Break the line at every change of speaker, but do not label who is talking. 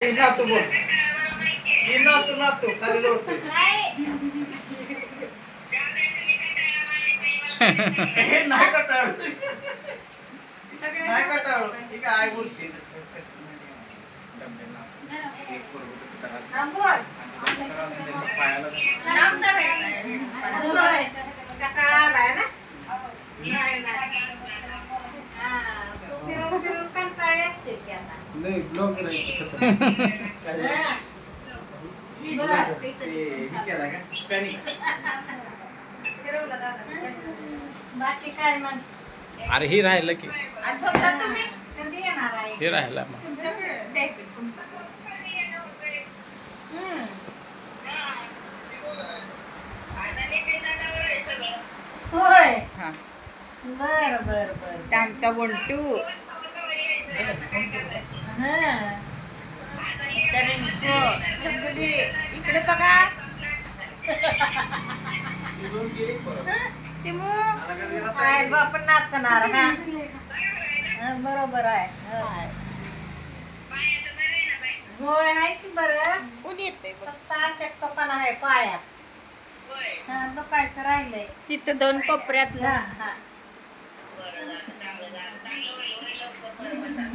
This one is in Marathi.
नातू बोल. ए, नातू नातू खाली लोळतोय हे नाही कटाळ नाही कटाळ ठीक आहे आई बोलते.
नाही
बाकी काय मग?
अरे ही राहिलं की.
आणि समजा तुम्ही? कधी येणार आहे?
हे राहिलं मग.
होय.
हा.
बर बर बर.
आमचा
हा
इकडे बघा चिमू
आपण नाचणार हा बरोबर आहे होय आहे की बरं
कोण येते
फक्त अशक्तपणा आहे पायात हा दुखायचं राहिलंय
तिथं दोन कोपऱ्यातलं
हा. 加油有个有个朋友